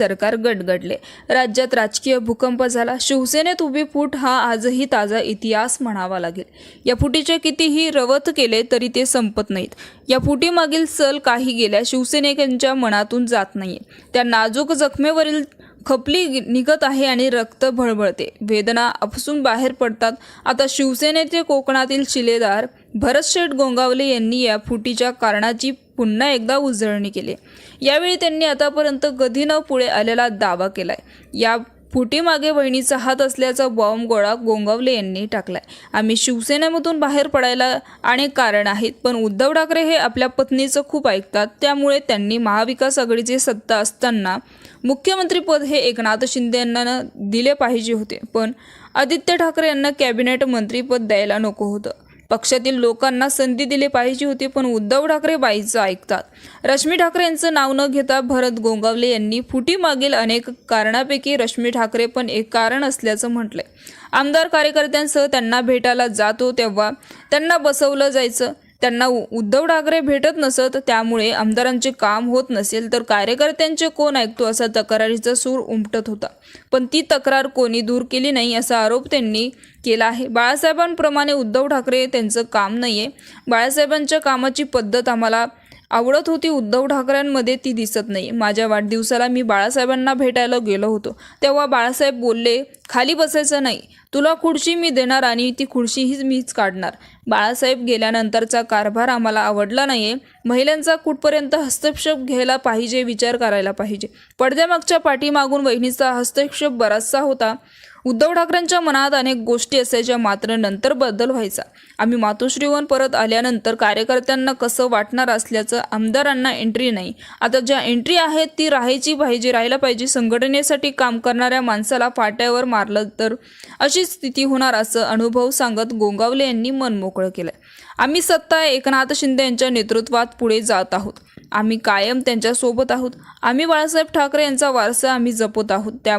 सरकार गडगडले. राज्यात राजकीय भूकंप झाला. शिवसेनेत उभी फूट हा आजही ताजा इतिहास म्हणावा लागेल. या फुटीचे कितीही रवत केले तरी ते संपत नाहीत. या फुटीमागील सल काही गेल्या शिवसैनिकांच्या मनातून जात नाहीये. त्या नाजूक जखमेवरील खपली निघत आहे आणि रक्त भळबळते वेदना अपसून बाहेर पडतात. आता शिवसेनेचे कोकणातील शिलेदार भरतशेठ गोंगावले यांनी या फुटीच्या कारणाची पुन्हा एकदा उजळणी केली. यावेळी त्यांनी आतापर्यंत कधी न पुढे आलेला दावा केलाय. या फुटीमागे बहिणीचा हात असल्याचा बॉम्ब गोळा गोंगावले यांनी टाकलाय. आम्ही शिवसेनेमधून बाहेर पडायला अनेक कारण आहेत पण उद्धव ठाकरे हे आपल्या पत्नीचं खूप ऐकतात. त्यामुळे त्यांनी महाविकास आघाडीची सत्ता असताना मुख्यमंत्रीपद हे एकनाथ शिंदे यांना दिले पाहिजे होते. पण आदित्य ठाकरे यांना कॅबिनेट मंत्रीपद द्यायला नको होतं. पक्षातील लोकांना संधी दिली पाहिजे होती पण उद्धव ठाकरे बाईचं ऐकतात. रश्मी ठाकरे यांचं नाव न घेता भरत गोंगावले यांनी फुटीमागील अनेक कारणापैकी रश्मी ठाकरे पण एक कारण असल्याचं म्हटलंय. आमदार कार्यकर्त्यांसह त्यांना भेटायला जातो तेव्हा त्यांना बसवलं जायचं. त्यांना उद्धव ठाकरे भेटत नसत त्यामुळे आमदारांचे काम होत नसेल तर कार्यकर्त्यांचे कोण ऐकतो असा तक्रारीचा सूर उमटत होता. पण ती तक्रार कोणी दूर केली नाही असा आरोप त्यांनी केला आहे. बाळासाहेबांप्रमाणे उद्धव ठाकरे त्यांचं काम नाही आहे बाळासाहेबांच्या कामाची पद्धत आम्हाला आवडत होती उद्धव ठाकरेंमध्ये ती दिसत नाही. माझ्या वाढदिवसाला मी बाळासाहेबांना भेटायला गेलो होतो. तेव्हा बाळासाहेब बोलले खाली बसायचं नाही. तुला खुर्ची मी देणार आणि ती खुर्चीही मीच काढणार. बाळासाहेब गेल्यानंतरचा कारभार आम्हाला आवडला नाही आहे महिलांचा कुठपर्यंत हस्तक्षेप घ्यायला पाहिजे विचार करायला पाहिजे. पडद्यामागच्या पाठीमागून वहिनीचा हस्तक्षेप बराचसा होता. उद्धव ठाकरेंच्या मनात अनेक गोष्टी असायच्या मात्र नंतर बदल व्हायचा. आम्ही मातोश्रीवर परत आल्यानंतर कार्यकर्त्यांना कसं वाटणार असल्याचं आमदारांना एंट्री नाही. आता ज्या एंट्री आहेत ती राहायची पाहिजे राहायला पाहिजे. संघटनेसाठी काम करणाऱ्या माणसाला फाट्यावर मारलं तर अशी स्थिती होणार असं अनुभव सांगत गोंगावले यांनी मन मोकळं केलं आम्ही सत्ता एकनाथ शिंदे यांच्या नेतृत्वात पुढे जात आहोत. आम्ही कायम त्यांच्यासोबत आहोत. आम्ही बाळासाहेब ठाकरे यांचा वारसा आम्ही जपत आहोत. त्या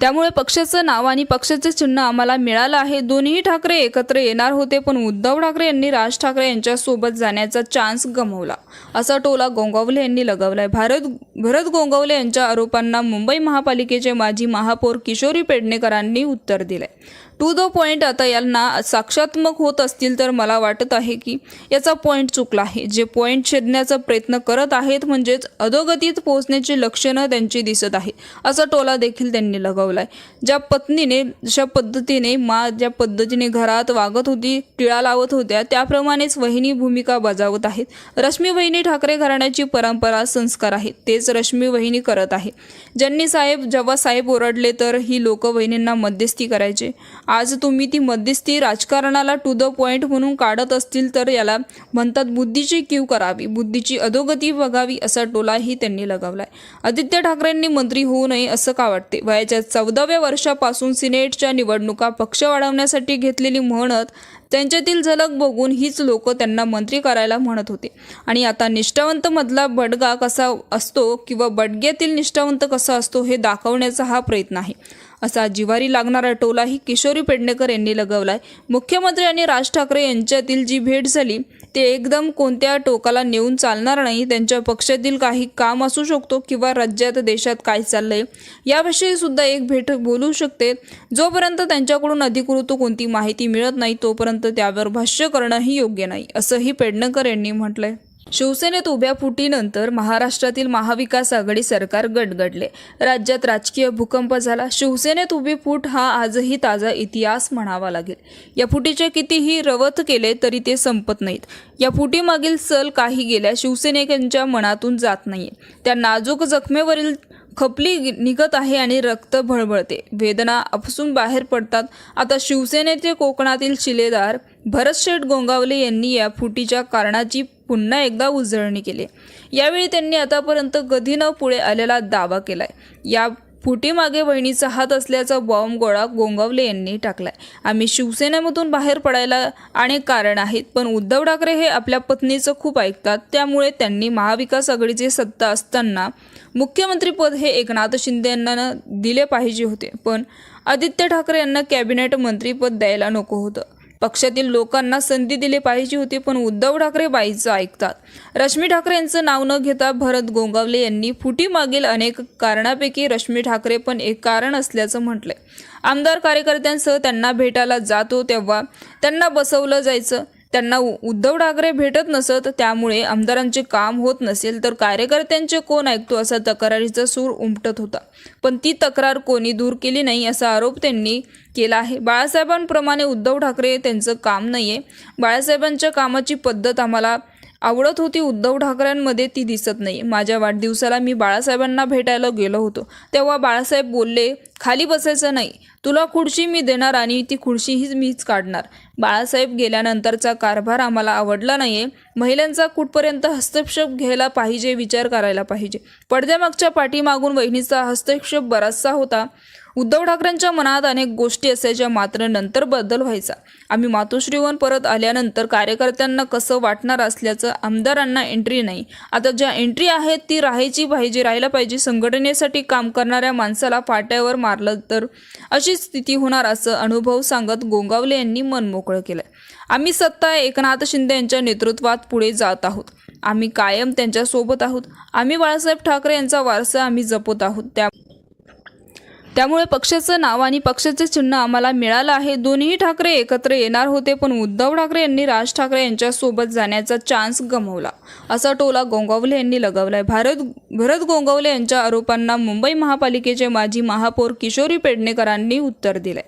त्यामुळे पक्षाचं नाव आणि पक्षाचे चिन्ह आम्हाला मिळालं आहे. दोन्ही ठाकरे एकत्र येणार होते पण उद्धव ठाकरे यांनी राज ठाकरे यांच्यासोबत जाण्याचा चान्स गमावला. असा टोला गोंगावले यांनी लगावलाय. भारत भरत गोंगावले यांच्या आरोपांना मुंबई महापालिकेचे माजी महापौर किशोरी पेडणेकरांनी उत्तर दिलंय. टू द पॉईंट आता यांना साक्षात्मक होत असतील तर मला वाटत आहे की याचा पॉईंट चुकला आहे. जे पॉईंट छेदण्याचा प्रयत्न करत आहेत म्हणजेच अधोगतीत पोहोचण्याची लक्षणं त्यांची दिसत आहे. असा टोला देखील त्यांनी लगावला आहे ज्या पत्नीने ज्या पद्धतीने मा ज्या पद्धतीने घरात वागत होती टिळा लावत होत्या त्याप्रमाणेच वहिनी भूमिका बजावत आहेत. रश्मी वहिनी ठाकरे घराण्याची परंपरा संस्कार आहे. तेच रश्मी वहिनी करत आहे. ज्यांनी साहेब जेव्हा साहेब ओरडले तर ही लोक वहिनींना मध्यस्थी करायचे. आज तुम्ही ती मध्यस्थी राजकारणाला टू द पॉईंट म्हणून काढत असतील तर याला म्हणतात बुद्धीची कीव करावी बुद्धीची अधोगती बघावी असा टोलाही त्यांनी लगावलाय. आदित्य ठाकरेंनी मंत्री होऊ नये असं का वाटते? वयाच्या चौदाव्या वर्षापासून सिनेटच्या निवडणुका पक्ष वाढवण्यासाठी घेतलेली म्हणत त्यांच्यातील झलक बघून हीच लोक त्यांना मंत्री करायला म्हणत होते. आणि आता निष्ठावंत मधला बडगा कसा असतो किंवा बडग्यातील निष्ठावंत कसा असतो हे दाखवण्याचा हा प्रयत्न आहे. असा जिवारी लागणारा टोलाही किशोरी पेडणेकर यांनी लगवलाय. मुख्यमंत्री आणि राज ठाकरे यांच्यातील जी भेट झाली ते एकदम कोणत्या टोकाला नेऊन चालणार नाही त्यांच्या पक्षातील काही काम असू शकतो किंवा राज्यात देशात काय चाललंय याविषयी सुद्धा एक भेट बोलू शकते. जोपर्यंत त्यांच्याकडून अधिकृत कोणती माहिती मिळत नाही तोपर्यंत त्यावर भाष्य करणंही योग्य नाही असंही पेडणेकर यांनी म्हटलंय. शिवसेनेत उभ्या फुटीनंतर महाराष्ट्रातील महाविकास आघाडी सरकार गडगडले. राज्यात राजकीय भूकंप झाला. शिवसेनेत उभी फूट हा आजही ताजा इतिहास म्हणावा लागेल. या फुटीचे कितीही रवत केले तरी ते संपत नाहीत. या फुटीमागील सल काही गेल्या शिवसेनेकांच्या मनातून जात नाहीये. त्या नाजूक जखमेवरील खपली निघत आहे आणि रक्त भळबळते वेदना अपसून बाहेर पडतात. आता शिवसेनेचे कोकणातील शिलेदार भरतशेठ गोंगावले यांनी या फुटीच्या कारणाची पुन्हा एकदा उजळणी केली. यावेळी त्यांनी आतापर्यंत कधी न पुढे आलेला दावा केलाय. या फुटीमागे बहिणीचा हात असल्याचा बॉम्ब गोळा गोंगावले यांनी टाकलाय. आम्ही शिवसेनेमधून बाहेर पडायला अनेक कारण आहेत पण उद्धव ठाकरे हे आपल्या पत्नीचं खूप ऐकतात. त्यामुळे त्यांनी महाविकास आघाडीची सत्ता असताना मुख्यमंत्रीपद हे एकनाथ शिंदे यांना दिले पाहिजे होते. पण आदित्य ठाकरे यांना कॅबिनेट मंत्रीपद द्यायला नको होतं. पक्षातील लोकांना संधी दिली पाहिजे होती पण उद्धव ठाकरे बाईचं ऐकतात. रश्मी ठाकरे यांचं नाव न घेता भरत गोंगावले यांनी फुटीमागील अनेक कारणापैकी रश्मी ठाकरे पण एक कारण असल्याचं म्हटलंय. आमदार कार्यकर्त्यांसह त्यांना भेटायला जातो तेव्हा त्यांना बसवलं जायचं. त्यांना उद्धव ठाकरे भेटत नसत त्यामुळे आमदारांचे काम होत नसेल तर कार्यकर्त्यांचे कोण ऐकतो असा तक्रारीचा सूर उमटत होता. पण ती तक्रार कोणी दूर केली नाही असा आरोप त्यांनी केला आहे. बाळासाहेबांप्रमाणे उद्धव ठाकरे त्यांचं काम नाही आहे बाळासाहेबांच्या कामाची पद्धत आम्हाला आवडत होती उद्धव ठाकरेंमध्ये ती दिसत नाही माझ्या वाढदिवसाला मी बाळासाहेबांना भेटायला गेलो होतो. तेव्हा बाळासाहेब बोलले खाली बसायचं नाही. तुला खुर्ची मी देणार आणि ती खुर्चीही मीच काढणार. बाळासाहेब गेल्यानंतरचा कारभार आम्हाला आवडला नाही आहे महिलांचा कुठपर्यंत हस्तक्षेप घ्यायला पाहिजे विचार करायला पाहिजे. पडद्यामागच्या पाठीमागून वहिनीचा हस्तक्षेप बराचसा होता. उद्धव ठाकरेंच्या मनात अनेक गोष्टी असायच्या मात्र नंतर बदल व्हायचा. आम्ही मातोश्रीवन परत आल्यानंतर कार्यकर्त्यांना कसं वाटणार असल्याचं आमदारांना एंट्री नाही. आता ज्या एंट्री आहेत ती राहायची पाहिजे राहायला पाहिजे. संघटनेसाठी काम करणाऱ्या माणसाला फाट्यावर मारलं तर अशी स्थिती होणार असं अनुभव सांगत गोंगावले यांनी मन मोकळं केलं आम्ही सत्ता एकनाथ शिंदे यांच्या नेतृत्वात पुढे जात आहोत. आम्ही कायम त्यांच्यासोबत आहोत. आम्ही बाळासाहेब ठाकरे यांचा वारसा आम्ही जपत आहोत. त्या त्यामुळे पक्षाचं नाव आणि पक्षाचे चिन्ह आम्हाला मिळालं आहे. दोन्ही ठाकरे एकत्र येणार होते पण उद्धव ठाकरे यांनी राज ठाकरे यांच्यासोबत जाण्याचा चान्स गमावला. असा टोला गोंगावले यांनी लगावलाय. भारत भरत गोंगावले यांच्या आरोपांना मुंबई महापालिकेचे माजी महापौर किशोरी पेडणेकरांनी उत्तर दिलंय.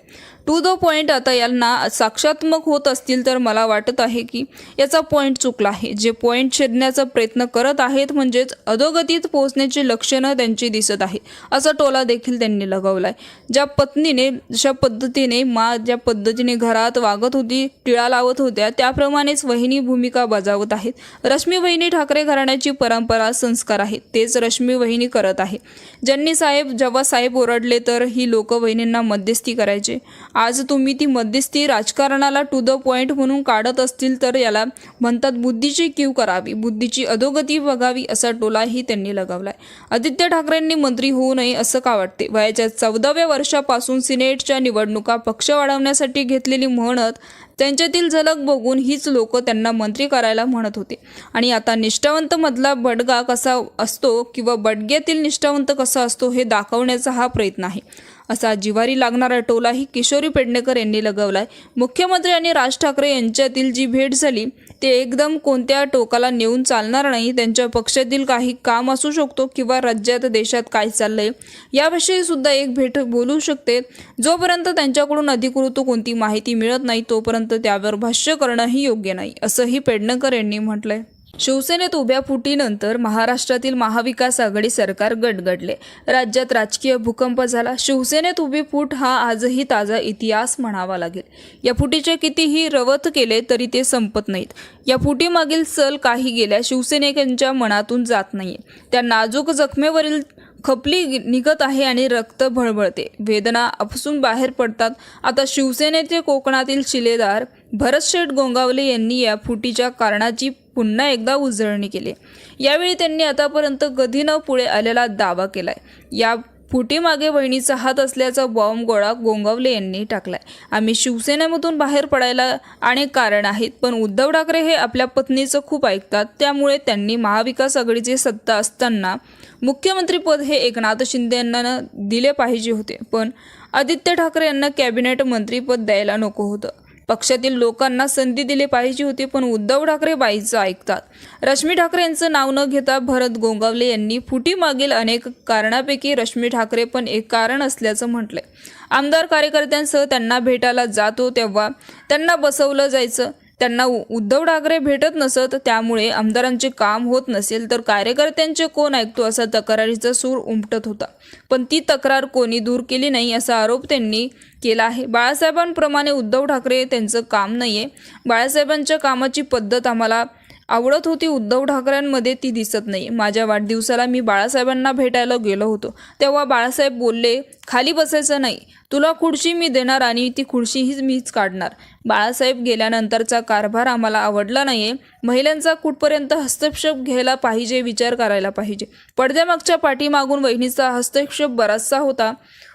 टू द पॉईंट आता यांना साक्षात्मक होत असतील तर मला वाटत आहे की याचा पॉईंट चुकला आहे. जे पॉईंट छेदण्याचा प्रयत्न करत आहेत म्हणजेच अधोगतीत पोहोचण्याची लक्षणं त्यांची दिसत आहे. असा टोला देखील त्यांनी लगावला आहे ज्या पत्नीने जशा पद्धतीने मा ज्या पद्धतीने घरात वागत होती टिळा लावत होत्या त्याप्रमाणेच वहिनी भूमिका बजावत आहेत. रश्मी वहिनी ठाकरे घराण्याची परंपरा संस्कार आहे. तेच रश्मी वहिनी करत आहे. ज्यांनी साहेब जेव्हा साहेब ओरडले तर ही लोक वहिनींना मध्यस्थी करायचे. आज तुम्ही ती मध्यस्थी राजकारणाला टू द पॉईंट म्हणून काढत असतील तर याला म्हणतात बुद्धीची क्यू करावी बुद्धीची अधोगती बघावी असा टोलाही त्यांनी लगावलाय. आदित्य ठाकरेंनी मंत्री होऊ नये असं का वाटते? वयाच्या चौदाव्या वर्षापासून सिनेटच्या निवडणुका पक्ष वाढवण्यासाठी घेतलेली म्हणत त्यांच्यातील झलक बघून हीच लोक त्यांना मंत्री करायला म्हणत होते. आणि आता निष्ठावंत मधला बडगा कसा असतो किंवा बडग्यातील निष्ठावंत कसा असतो हे दाखवण्याचा हा प्रयत्न आहे. असा जिवारी लागणारा टोलाही किशोरी पेडणेकर यांनी लगावलाय. मुख्यमंत्री आणि राज ठाकरे यांच्यातील जी भेट झाली ते एकदम कोणत्या टोकाला नेऊन चालणार नाही त्यांच्या पक्षातील काही काम असू शकतो किंवा राज्यात देशात काय चाललंय याविषयी सुद्धा एक भेट बोलू शकते. जोपर्यंत त्यांच्याकडून अधिकृत कोणती माहिती मिळत नाही तोपर्यंत त्यावर भाष्य करणंही योग्य नाही असंही पेडणेकर यांनी म्हटलंय. शिवसेनेत उभ्या फुटीनंतर महाराष्ट्रातील महाविकास आघाडी सरकार गडगडले. राज्यात राजकीय भूकंप झाला. शिवसेनेत उभी फूट हा आजही ताजा इतिहास म्हणावा लागेल. या फुटीचे कितीही रवत केले तरी ते संपत नाहीत. या फुटीमागील सल काही गेल्या शिवसैनिकांच्या मनातून जात नाहीये. त्या नाजूक जखमेवरील खपली निघत आहे आणि रक्त भळबळते वेदना अपसून बाहेर पडतात. आता शिवसेनेचे कोकणातील शिलेदार भरतशेठ गोंगावले यांनी या फुटीच्या कारणाची पुन्हा एकदा उजळणी केली. यावेळी त्यांनी आतापर्यंत कधी न पुढे आलेला दावा केलाय. या फुटीमागे बहिणीचा हात असल्याचा बॉम्ब गोळा गोंगावले यांनी टाकलाय. आम्ही शिवसेनेमधून बाहेर पडायला अनेक कारण आहेत पण उद्धव ठाकरे हे आपल्या पत्नीचं खूप ऐकतात. त्यामुळे त्यांनी महाविकास आघाडीची सत्ता असताना मुख्यमंत्रीपद हे एकनाथ शिंदे यांना दिले पाहिजे होते. पण आदित्य ठाकरे यांना कॅबिनेट मंत्रीपद द्यायला नको होतं. पक्षातील लोकांना संधी दिली पाहिजे होती पण उद्धव ठाकरे बाईचं ऐकतात. रश्मी ठाकरे यांचं नाव न घेता भरत गोंगावले यांनी फुटीमागील अनेक कारणापैकी रश्मी ठाकरे पण एक कारण असल्याचं म्हटलंय. आमदार कार्यकर्त्यांसह त्यांना भेटायला जातो तेव्हा त्यांना बसवलं जायचं. त्यांना उद्धव ठाकरे भेटत नसत त्यामुळे आमदारांचे काम होत नसेल तर कार्यकर्त्यांचे कोण ऐकतो असा तक्रारीचा सूर उमटत होता. पण ती तक्रार कोणी दूर केली नाही असा आरोप त्यांनी केला आहे. बाळासाहेबांप्रमाणे उद्धव ठाकरे त्यांचं काम नाही आहे बाळासाहेबांच्या कामाची पद्धत आम्हाला आवडत होती उद्धव ठाकरेंमध्ये ती दिसत नाही माझ्या वाढदिवसाला मी बाळासाहेबांना भेटायला गेलो होतो. तेव्हा बाळासाहेब बोलले खाली बसायचं नाही. तुला खुर्ची मी देणार आणि ती खुर्चीही मीच काढणार. बाळासाहेब गेल्यानंतरचा कारभार आम्हाला आवडला नाही आहे महिलांचा कुठपर्यंत हस्तक्षेप घ्यायला पाहिजे विचार करायला पाहिजे. पडद्यामागच्या पाठीमागून वहिनीचा हस्तक्षेप बराचसा होता.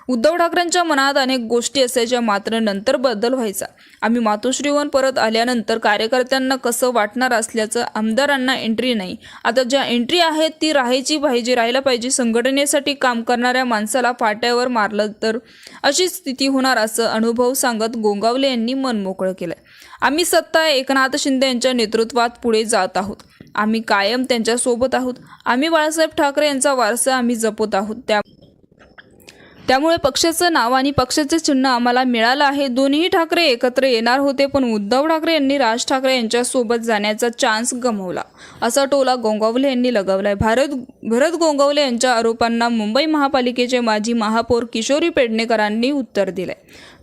उद्धव ठाकरेंच्या मनात अनेक गोष्टी असायच्या मात्र नंतर बदल व्हायचा. आम्ही मातोश्रीवर परत आल्यानंतर कार्यकर्त्यांना कसं वाटणार असल्याचं आमदारांना एंट्री नाही. आता ज्या एंट्री आहेत ती राहायची पाहिजे राहायला पाहिजे. संघटनेसाठी काम करणाऱ्या माणसाला फाट्यावर मा मारलं तर अशी स्थिती होणार असं अनुभव सांगत गोंगावले यांनी मन मोकळं केलंय. आम्ही सत्ता एकनाथ शिंदे यांच्या नेतृत्वात पुढे जात आहोत. आम्ही कायम त्यांच्यासोबत आहोत. आम्ही बाळासाहेब ठाकरे यांचा वारसा आम्ही जपत आहोत. त्या त्यामुळे पक्षाचं नाव आणि पक्षाचे चिन्ह आम्हाला मिळालं आहे. दोन्ही ठाकरे एकत्र येणार होते पण उद्धव ठाकरे यांनी राज ठाकरे यांच्यासोबत जाण्याचा चान्स गमावला. असा टोला गोंगावले यांनी लगावलाय. भारत भरत गोंगावले यांच्या आरोपांना मुंबई महापालिकेचे माजी महापौर किशोरी पेडणेकरांनी उत्तर दिलंय.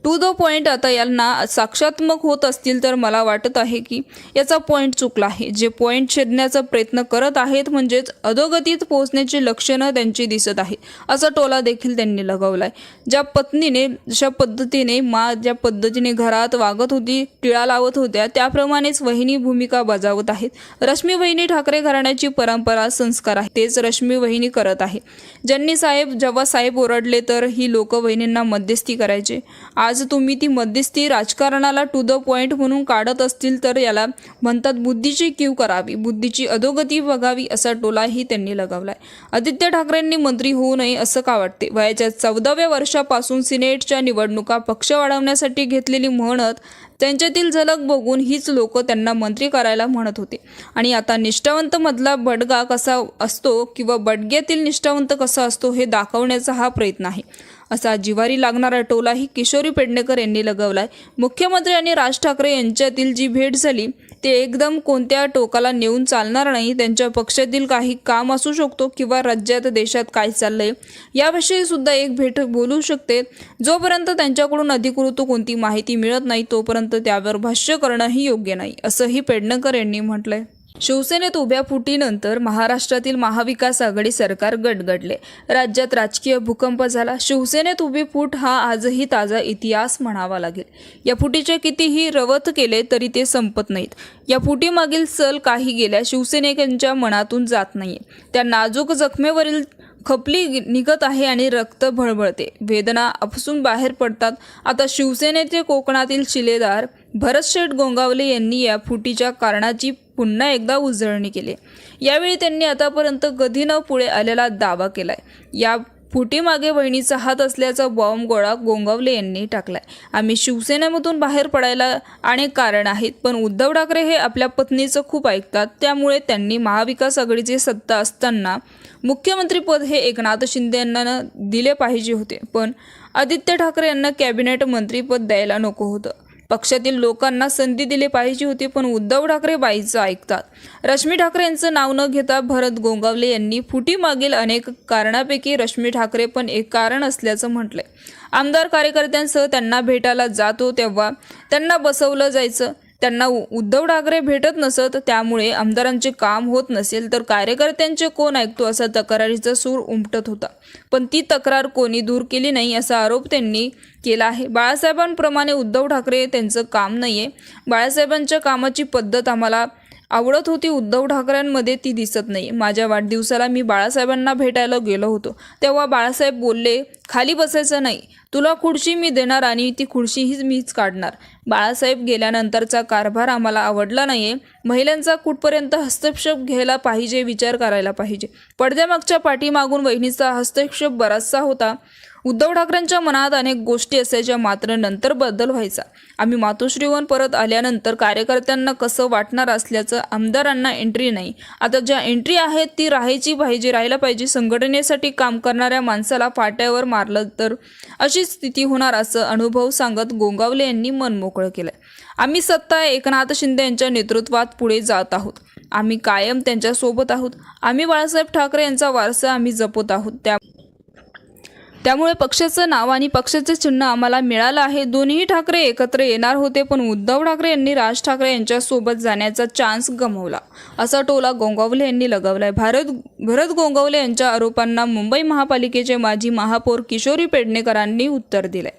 टू द पॉईंट आता यांना साक्षात्मक होत असतील तर मला वाटत आहे की याचा पॉईंट चुकला आहे. जे पॉईंट छेदण्याचा प्रयत्न करत आहेत म्हणजेच अधोगतीत पोहोचण्याची लक्षणं त्यांची दिसत आहेत असा टोला देखील त्यांनी लगावलाय. ज्या पत्नीने जशा पद्धतीने मा ज्या पद्धतीने घरात वागत होती टिळा लावत होत्या त्याप्रमाणेच वहिनी भूमिका बजावत आहेत. रश्मी वहिनी ठाकरे घराण्याची परंपरा संस्कार आहे. तेच रश्मी वहिनी करत आहे. ज्यांनी साहेब जेव्हा साहेब ओरडले तर ही लोक वहिनींना मध्यस्थी करायचे. आज तुम्ही ती मध्यस्थी राजकारणाला टू द पॉईंट म्हणून काढत असतील तर याला म्हणतात बुद्धीची कीव करावी बुद्धीची अधोगती बघावी असा टोलाही त्यांनी लगावलाय. आदित्य ठाकरेंनी मंत्री होऊ नये असं का वाटते? वयाच्या चौदाव्या वर्षापासून सिनेटच्या निवडणुका पक्ष वाढवण्यासाठी घेतलेली म्हणत त्यांच्यातील झलक बघून हीच लोक त्यांना मंत्री करायला म्हणत होते. आणि आता निष्ठावंत मधला बडगा कसा असतो किंवा बडग्यातील निष्ठावंत कसा असतो हे दाखवण्याचा हा प्रयत्न आहे. असा जिवारी लागणारा टोलाही किशोरी पेडणेकर यांनी लगावलाय. मुख्यमंत्री आणि राज ठाकरे यांच्यातील जी भेट झाली ते एकदम कोणत्या टोकाला नेऊन चालणार नाही त्यांच्या पक्षातील काही काम असू शकतो किंवा राज्यात देशात काय चाललंय याविषयी सुद्धा एक भेट बोलू शकते. जोपर्यंत त्यांच्याकडून अधिकृत कोणती माहिती मिळत नाही तोपर्यंत त्यावर भाष्य करणंही योग्य नाही असंही पेडणेकर यांनी म्हटलंय. शिवसेनेत उभ्या फुटीनंतर महाराष्ट्रातील महाविकास आघाडी सरकार गडगडले. राज्यात राजकीय भूकंप झाला. शिवसेनेत उभी फूट हा आजही ताजा इतिहास म्हणावा लागेल. या फुटीचे कितीही रवत केले तरी ते संपत नाहीत. या फुटीमागील सल काही गेल्या शिवसैनिकांच्या मनातून जात नाही त्या नाजूक जखमेवरील खपली निघत आहे आणि रक्त भळबळते वेदना अपसून बाहेर पडतात. आता शिवसेनेचे कोकणातील शिलेदार भरतशेठ गोंगावले यांनी या फुटीच्या कारणाची पुन्हा एकदा उजळणी केली. यावेळी त्यांनी आतापर्यंत कधी न पुढे आलेला दावा केलाय. या फुटीमागे बहिणीचा हात असल्याचा बॉम्ब गोळा गोंगावले यांनी टाकलाय. आम्ही शिवसेनेमधून बाहेर पडायला अनेक कारण आहेत पण उद्धव ठाकरे हे आपल्या पत्नीचं खूप ऐकतात. त्यामुळे त्यांनी महाविकास आघाडीची सत्ता असताना मुख्यमंत्रीपद हे एकनाथ शिंदे यांना दिले पाहिजे होते. पण आदित्य ठाकरे यांना कॅबिनेट मंत्रीपद द्यायला नको होतं. पक्षातील लोकांना संधी दिली पाहिजे होती पण उद्धव ठाकरे बाईचं ऐकतात. रश्मी ठाकरे यांचं नाव न घेता भरत गोंगावले यांनी फुटीमागील अनेक कारणापैकी रश्मी ठाकरे पण एक कारण असल्याचं म्हटलंय. आमदार कार्यकर्त्यांसह त्यांना भेटायला जातो तेव्हा त्यांना बसवलं जायचं. त्यांना उद्धव ठाकरे भेटत नसत त्यामुळे आमदारांचे काम होत नसेल तर कार्यकर्त्यांचे कोण ऐकतो असा तक्रारीचा सूर उमटत होता. पण ती तक्रार कोणी दूर केली नाही असा आरोप त्यांनी केला आहे. बाळासाहेबांप्रमाणे उद्धव ठाकरे त्यांचं काम नाही आहे बाळासाहेबांच्या कामाची पद्धत आम्हाला आवडत होती उद्धव ठाकरेंमध्ये ती दिसत नाही. माझ्या वाढदिवसाला मी बाळासाहेबांना भेटायला गेलो होतो. तेव्हा बाळासाहेब बोलले खाली बसायचं नाही. तुला खुर्ची मी देणार आणि ती खुर्चीही मीच काढणार. बाळासाहेब गेल्यानंतरचा कारभार आम्हाला आवडला नाही आहे महिलांचा कुठपर्यंत हस्तक्षेप घ्यायला पाहिजे विचार करायला पाहिजे. पडद्यामागच्या पाठीमागून वहिनीचा हस्तक्षेप बराचसा होता. उद्धव ठाकरेंच्या मनात अनेक गोष्टी असायच्या मात्र नंतर बदल व्हायचा. आम्ही मातोश्रीवन परत आल्यानंतर कार्यकर्त्यांना कसं वाटणार असल्याचं आमदारांना एंट्री नाही. आता ज्या एंट्री आहेत ती राहायची पाहिजे राहायला पाहिजे. संघटनेसाठी काम करणाऱ्या माणसाला फाट्यावर मारलं तर अशी स्थिती होणार असं अनुभव सांगत गोंगावले यांनी मन मोकळं केलंय. आम्ही सत्ता एकनाथ शिंदे यांच्या नेतृत्वात पुढे जात आहोत. आम्ही कायम त्यांच्यासोबत आहोत. आम्ही बाळासाहेब ठाकरे यांचा वारसा आम्ही जपत आहोत. त्या त्यामुळे पक्षाचं नाव आणि पक्षाचे चिन्ह आम्हाला मिळालं आहे. दोन्ही ठाकरे एकत्र येणार होते पण उद्धव ठाकरे यांनी राज ठाकरे यांच्यासोबत जाण्याचा चान्स गमावला. असा टोला गोंगावले यांनी लगावलाय. भारत भरत गोंगावले यांच्या आरोपांना मुंबई महापालिकेचे माजी महापौर किशोरी पेडणेकरांनी उत्तर दिलंय.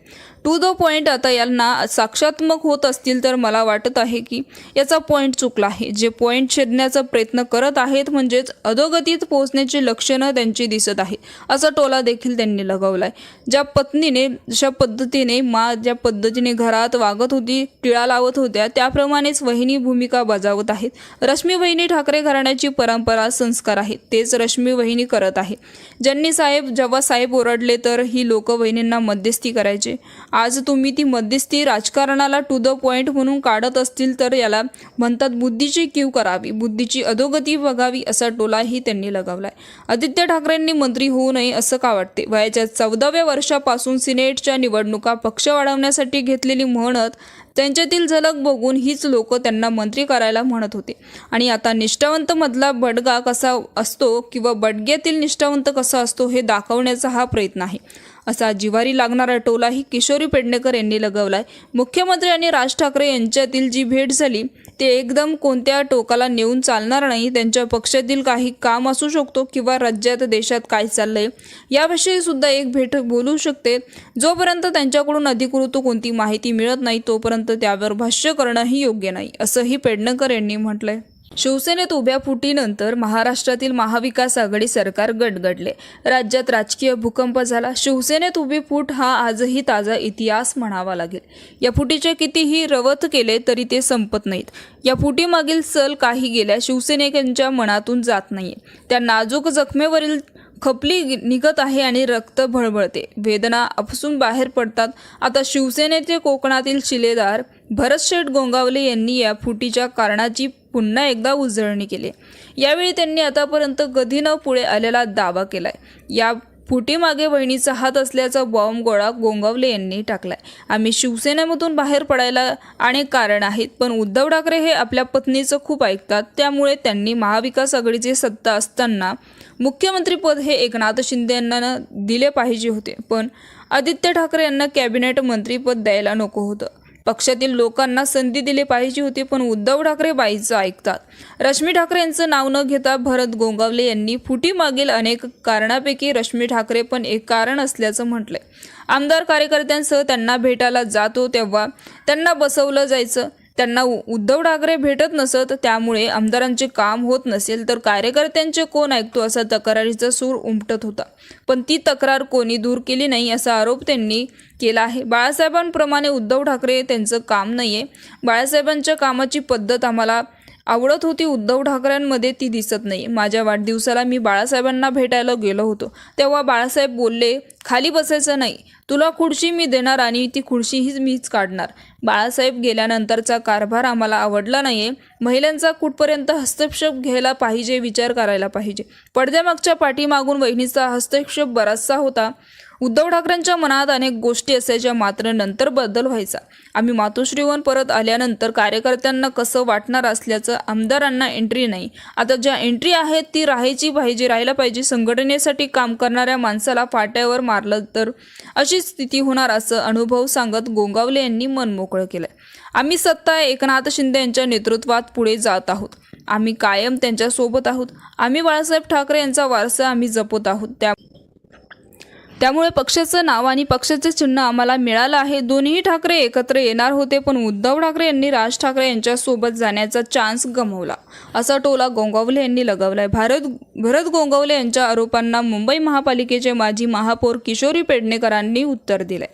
टू द पॉईंट आता यांना साक्षात्मक होत असतील तर मला वाटत आहे की याचा पॉईंट चुकला आहे. जे पॉईंट छेदण्याचा प्रयत्न करत आहेत म्हणजेच अधोगतीत पोहोचण्याची लक्षणं त्यांची दिसत आहे. असा टोला देखील त्यांनी लगावला आहे ज्या पत्नीने जशा पद्धतीने मा ज्या पद्धतीने घरात वागत होती टिळा लावत होत्या त्याप्रमाणेच वहिनी भूमिका बजावत आहेत. रश्मी वहिनी ठाकरे घराण्याची परंपरा संस्कार आहेत. तेच रश्मी वहिनी करत आहे. ज्यांनी साहेब जेव्हा साहेब ओरडले तर ही लोक वहिनींना मध्यस्थी करायचे. आज तुम्ही ती मध्यस्थी राजकारणाला टू द पॉईंट म्हणून काढत असतील तर याला म्हणतात बुद्धीची कीव करावी बुद्धीची अधोगती बघावी असा टोलाही त्यांनी लगावलाय. आदित्य ठाकरेंनी मंत्री होऊ नये असं का वाटते? वयाच्या चौदाव्या वर्षापासून सिनेटच्या निवडणुका पक्ष वाढवण्यासाठी घेतलेली म्हणत त्यांच्यातील झलक बघून हीच लोक त्यांना मंत्री करायला म्हणत होते. आणि आता निष्ठावंत मधला बडगा कसा असतो किंवा बडग्यातील निष्ठावंत कसा असतो हे दाखवण्याचा हा प्रयत्न आहे. असा जिवारी लागणारा टोलाही किशोरी पेडणेकर यांनी लगवलाय. मुख्यमंत्री आणि राज ठाकरे यांच्यातील जी भेट झाली ते एकदम कोणत्या टोकाला नेऊन चालणार नाही त्यांच्या पक्षातील काही काम असू शकतो किंवा राज्यात देशात काय चाललंय याविषयी सुद्धा एक भेट बोलू शकते. जोपर्यंत त्यांच्याकडून अधिकृत कोणती माहिती मिळत नाही तोपर्यंत त्यावर भाष्य करणंही योग्य नाही असंही पेडणेकर यांनी म्हटलंय. शिवसेनेत उभ्या फुटीनंतर महाराष्ट्रातील महाविकास आघाडी सरकार गडगडले. राज्यात राजकीय भूकंप झाला. शिवसेनेत उभी फूट हा आजही ताजा इतिहास म्हणावा लागेल. या फुटीचे कितीही रवत केले तरी ते संपत नाहीत. या फुटीमागील सल काही गेल्या शिवसेनेकांच्या मनातून जात नाहीये. त्या नाजूक जखमेवरील खपली निघत आहे आणि रक्त भळबळते वेदना अपसून बाहेर पडतात. आता शिवसेनेचे कोकणातील शिलेदार भरतशेठ गोंगावले यांनी या फुटीच्या कारणाची पुन्हा एकदा उजळणी केली. यावेळी त्यांनी आतापर्यंत कधी न पुढे आलेला दावा केलाय. या फुटीमागे बहिणीचा हात असल्याचा बॉम्ब गोळा गोंगावले यांनी टाकलाय. आम्ही शिवसेनेमधून बाहेर पडायला अनेक कारण आहेत पण उद्धव ठाकरे हे आपल्या पत्नीचं खूप ऐकतात. त्यामुळे त्यांनी महाविकास आघाडीची सत्ता असताना मुख्यमंत्रीपद हे एकनाथ शिंदे यांना दिले पाहिजे होते. पण आदित्य ठाकरे यांना कॅबिनेट मंत्रीपद द्यायला नको होतं. पक्षातील लोकांना संधी दिली पाहिजे होती पण उद्धव ठाकरे बाईचं ऐकतात. रश्मी ठाकरे यांचं नाव न घेता भरत गोंगावले यांनी फुटीमागील अनेक कारणापैकी रश्मी ठाकरे पण एक कारण असल्याचं म्हटलंय. आमदार कार्यकर्त्यांसह त्यांना भेटायला जातो तेव्हा त्यांना बसवलं जायचं. त्यांना उद्धव ठाकरे भेटत नसत त्यामुळे आमदारांचे काम होत नसेल तर कार्यकर्त्यांचे कोण ऐकतो असा तक्रारीचा सूर उमटत होता. पण ती तक्रार कोणी दूर केली नाही असा आरोप त्यांनी केला आहे. बाळासाहेबांप्रमाणे उद्धव ठाकरे त्यांचं काम नाही आहे बाळासाहेबांच्या कामाची पद्धत आम्हाला आवडत होती उद्धव ठाकरेंमध्ये ती दिसत नाही. माझ्या वाढदिवसाला मी बाळासाहेबांना भेटायला गेलो होतो. तेव्हा बाळासाहेब बोलले खाली बसायचं नाही. तुला खुर्ची मी देणार आणि ती खुर्चीही मीच काढणार. बाळासाहेब गेल्यानंतरचा कारभार आम्हाला आवडला नाही आहे महिलांचा कुठपर्यंत हस्तक्षेप घ्यायला पाहिजे विचार करायला पाहिजे. पडद्यामागच्या पाठीमागून वहिनीचा हस्तक्षेप बराचसा होता. उद्धव ठाकरेंच्या मनात अनेक गोष्टी असायच्या मात्र नंतर बदल व्हायचा. आम्ही मातोश्रीवन परत आल्यानंतर कार्यकर्त्यांना कसं वाटणार असल्याचं आमदारांना एंट्री नाही. आता ज्या एंट्री आहेत ती राहायची पाहिजे राहायला पाहिजे. संघटनेसाठी काम करणाऱ्या माणसाला फाट्यावर मारलं तर अशी स्थिती होणार असं अनुभव सांगत गोंगावले यांनी मन मोकळं केलं आम्ही सत्ता एकनाथ शिंदे यांच्या नेतृत्वात पुढे जात आहोत. आम्ही कायम त्यांच्यासोबत आहोत. आम्ही बाळासाहेब ठाकरे यांचा वारसा आम्ही जपत आहोत. त्या त्यामुळे पक्षाचं नाव आणि पक्षाचे चिन्ह आम्हाला मिळालं आहे. दोन्ही ठाकरे एकत्र येणार होते पण उद्धव ठाकरे यांनी राज ठाकरे यांच्यासोबत जाण्याचा चान्स गमावला. असा टोला गोंगावले यांनी लगावलाय. भारत भरत गोंगावले यांच्या आरोपांना मुंबई महापालिकेचे माजी महापौर किशोरी पेडणेकरांनी उत्तर दिलंय.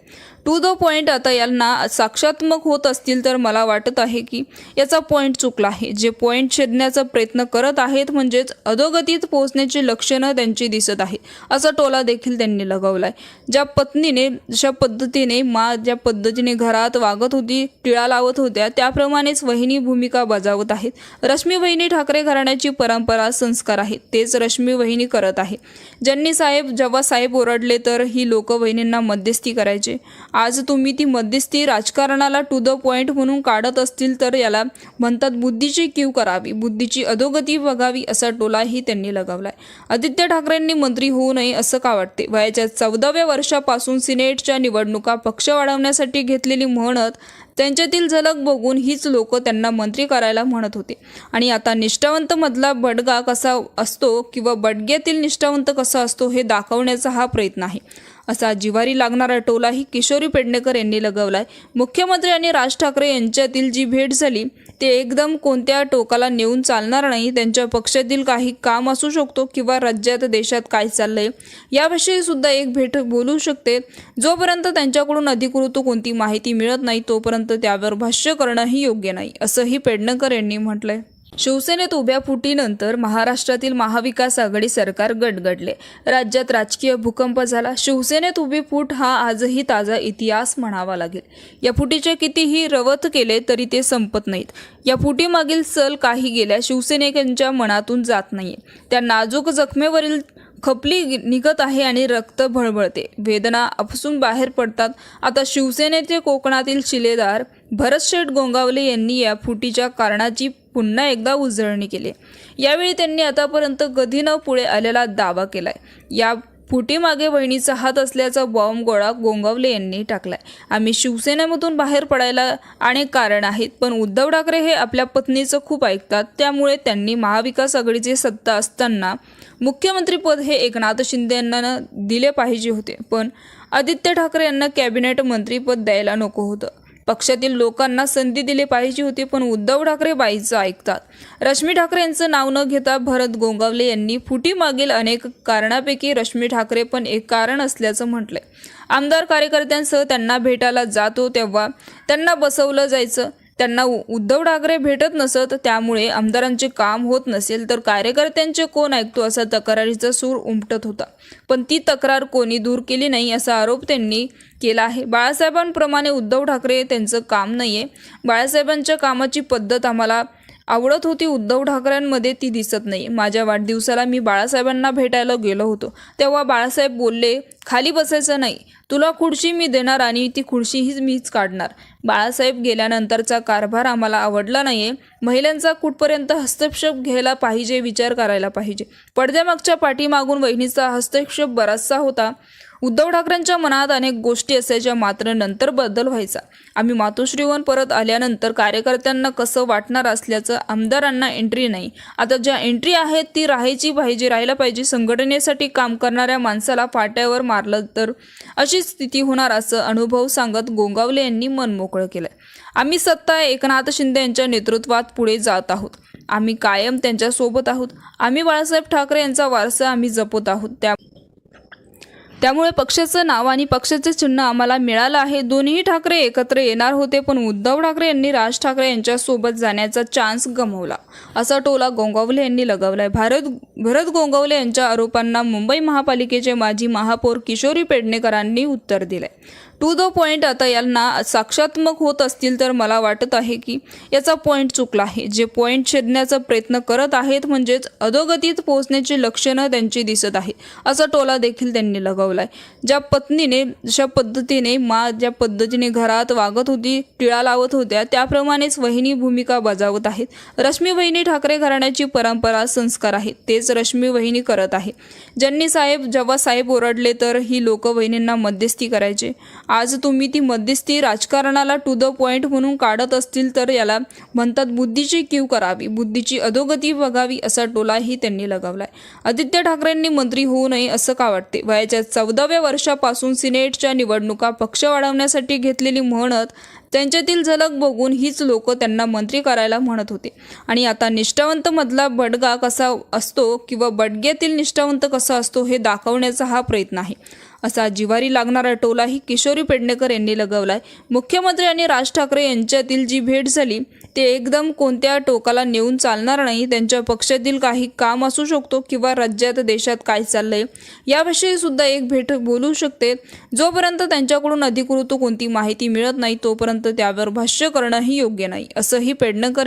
टू द पॉईंट आता यांना साक्षात्मक होत असतील तर मला वाटत आहे की याचा पॉईंट चुकला आहे. जे पॉईंट छेदण्याचा प्रयत्न करत आहेत म्हणजेच अधोगतीत पोहोचण्याची लक्षणं त्यांची दिसत आहे असा टोला देखील त्यांनी लगावला आहे ज्या पत्नीने जशा पद्धतीने मा ज्या पद्धतीने घरात वागत होती टिळा लावत होत्या त्याप्रमाणेच वहिनी भूमिका बजावत आहेत. रश्मी वहिनी ठाकरे घराण्याची परंपरा संस्कार आहे तेच रश्मी वहिनी करत आहे. ज्यांनी साहेब जेव्हा साहेब ओरडले तर ही लोक वहिनींना मध्यस्थी करायचे. आज तुम्ही ती मध्यस्थी राजकारणाला टू द पॉईंट म्हणून काढत असतील तर याला म्हणतात बुद्धीची कीव करावी बुद्धीची अधोगती बघावी असा टोलाही त्यांनी लगावलाय. आदित्य ठाकरेंनी मंत्री होऊ नये असं का वाटते? वयाच्या चौदाव्या वर्षापासून सिनेटच्या निवडणुका पक्ष वाढवण्यासाठी घेतलेली म्हणत त्यांच्यातील झलक बघून हीच लोक त्यांना मंत्री करायला म्हणत होते. आणि आता निष्ठावंत मधला बडगा कसा असतो किंवा बडग्यातील निष्ठावंत कसा असतो हे दाखवण्याचा हा प्रयत्न आहे. असा जिवारी लागणारा टोलाही किशोरी पेडणेकर यांनी लगावलाय. मुख्यमंत्री आणि राज ठाकरे यांच्यातील जी भेट झाली ते एकदम कोणत्या टोकाला नेऊन चालणार नाही त्यांच्या पक्षातील काही काम असू शकतो किंवा राज्यात देशात काय चाललंय याविषयी सुद्धा एक भेट बोलू शकते. जोपर्यंत त्यांच्याकडून अधिकृत कोणती माहिती मिळत नाही तोपर्यंत त्यावर भाष्य करणंही योग्य नाही असंही पेडणेकर यांनी म्हटलंय. शिवसेनेत उभ्या फुटीनंतर महाराष्ट्रातील महाविकास आघाडी सरकार गडगडले. राज्यात राजकीय भूकंप झाला. शिवसेनेत उभी फूट हा आजही ताजा इतिहास म्हणावा लागेल. या फुटीचे कितीही रवत केले तरी ते संपत नाहीत. या फुटीमागील सल काही गेल्या शिवसैनिकांच्या मनातून जात नाहीये. त्या नाजूक जखमेवरील खपली निघत आहे आणि रक्त भळबळते वेदना अपसून बाहेर पडतात. आता शिवसेनेचे कोकणातील शिलेदार भरतशेठ गोंगावले यांनी या फुटीच्या कारणाची पुन्हा एकदा उजळणी केली. यावेळी त्यांनी आतापर्यंत कधी न पुढे आलेला दावा केलाय. या फुटीमागे बहिणीचा हात असल्याचा बॉम्ब गोळा गोंगावले यांनी टाकलाय. आम्ही शिवसेनेमधून बाहेर पडायला अनेक कारण आहेत पण उद्धव ठाकरे हे आपल्या पत्नीचं खूप ऐकतात. त्यामुळे त्यांनी महाविकास आघाडीची सत्ता असताना मुख्यमंत्रीपद हे एकनाथ शिंदे यांना दिले पाहिजे होते. पण आदित्य ठाकरे यांना कॅबिनेट मंत्रीपद द्यायला नको होतं. पक्षातील लोकांना संधी दिली पाहिजे होती पण उद्धव ठाकरे बाईचं ऐकतात. रश्मी ठाकरे यांचं नाव न घेता भरत गोंगावले यांनी फुटीमागील अनेक कारणापैकी रश्मी ठाकरे पण एक कारण असल्याचं म्हटलंय. आमदार कार्यकर्त्यांसह त्यांना भेटायला जातो तेव्हा त्यांना बसवलं जायचं. त्यांना उद्धव ठाकरे भेटत नसत त्यामुळे आमदारांचे काम होत नसेल तर कार्यकर्त्यांचे कोण ऐकतो असा तक्रारीचा सूर उमटत होता. पण ती तक्रार कोणी दूर केली नाही असा आरोप त्यांनी केला आहे. बाळासाहेबांप्रमाणे उद्धव ठाकरे त्यांचं काम नाही आहे बाळासाहेबांच्या कामाची पद्धत आम्हाला आवडत होती उद्धव ठाकरेंमध्ये ती दिसत नाही माझ्या वाढदिवसाला मी बाळासाहेबांना भेटायला गेलो होतो. तेव्हा बाळासाहेब बोलले खाली बसायचं नाही. तुला खुर्ची मी देणार आणि ती खुर्चीही मीच काढणार. बाळासाहेब गेल्यानंतरचा कारभार आम्हाला आवडला नाही आहे महिलांचा कुठपर्यंत हस्तक्षेप घ्यायला पाहिजे विचार करायला पाहिजे. पडद्यामागच्या पाठीमागून वहिनीचा हस्तक्षेप बराचसा होता. उद्धव ठाकरेंच्या मनात अनेक गोष्टी असायच्या मात्र नंतर बदल व्हायचा. आम्ही मातोश्रीवर परत आल्यानंतर कार्यकर्त्यांना कसं वाटणार असल्याचं आमदारांना एंट्री नाही. आता ज्या एंट्री आहेत ती राहायची पाहिजे राहायला पाहिजे. संघटनेसाठी काम करणाऱ्या माणसाला फाट्यावर मारलं तर अशी स्थिती होणार असं अनुभव सांगत गोंगावले यांनी मन मोकळं केलंय. आम्ही सत्ता एकनाथ शिंदे यांच्या नेतृत्वात पुढे जात आहोत. आम्ही कायम त्यांच्यासोबत आहोत. आम्ही बाळासाहेब ठाकरे यांचा वारसा आम्ही जपत आहोत. त्या त्यामुळे पक्षाचं नाव आणि पक्षाचे चिन्ह आम्हाला मिळालं आहे. दोन्ही ठाकरे एकत्र येणार होते पण उद्धव ठाकरे यांनी राज ठाकरे यांच्यासोबत जाण्याचा चान्स गमावला. असा टोला गोंगावले यांनी लगावलाय. भारत भरत गोंगावले यांच्या आरोपांना मुंबई महापालिकेचे माजी महापौर किशोरी पेडणेकरांनी उत्तर दिलंय. टू द पॉईंट आता यांना साक्षात्मक होत असतील तर मला वाटत आहे की याचा पॉईंट चुकला आहे. जे पॉईंट छेदण्याचा प्रयत्न करत आहेत म्हणजेच अधोगतीत पोहोचण्याची लक्षणं त्यांची दिसत आहे. असा टोला देखील त्यांनी लगावला आहे ज्या पत्नीने ज्या पद्धतीने मा ज्या पद्धतीने घरात वागत होती टिळा लावत होत्या त्याप्रमाणेच वहिनी भूमिका बजावत आहेत. रश्मी वहिनी ठाकरे घराण्याची परंपरा संस्कार आहे तेच रश्मी वहिनी करत आहे. ज्यांनी साहेब जेव्हा साहेब ओरडले तर ही लोक वहिनींना मध्यस्थी करायचे. आज तुम्ही ती मध्यस्थी राजकारणाला टू द पॉईंट म्हणून काढत असतील तर याला म्हणतात बुद्धीची कीव करावी बुद्धीची अधोगती बघावी असा टोलाही त्यांनी लगावलाय. आदित्य ठाकरेंनी मंत्री होऊ नये असं का वाटते? वयाच्या चौदाव्या वर्षापासून सिनेटच्या निवडणुका पक्ष वाढवण्यासाठी घेतलेली म्हणत त्यांच्यातील झलक बघून हीच लोक त्यांना मंत्री करायला म्हणत होते. आणि आता निष्ठावंत मधला बडगा कसा असतो किंवा बडग्यातील निष्ठावंत कसा असतो हे दाखवण्याचा हा प्रयत्न आहे. असा जिवारी लागणारा टोलाही किशोरी पेडणेकर यांनी लगावलाय. मुख्यमंत्री आणि राज ठाकरे यांच्यातील जी भेट झाली ते एकदम कोणत्या टोकाला नेऊन चालणार नाही त्यांच्या पक्षातील काही काम असू शकतो किंवा राज्यात देशात काय चाललंय याविषयी सुद्धा एक भेट बोलू शकते. जोपर्यंत त्यांच्याकडून अधिकृत कोणती माहिती मिळत नाही तोपर्यंत त्यावर भाष्य करणंही योग्य नाही असंही पेडणेकर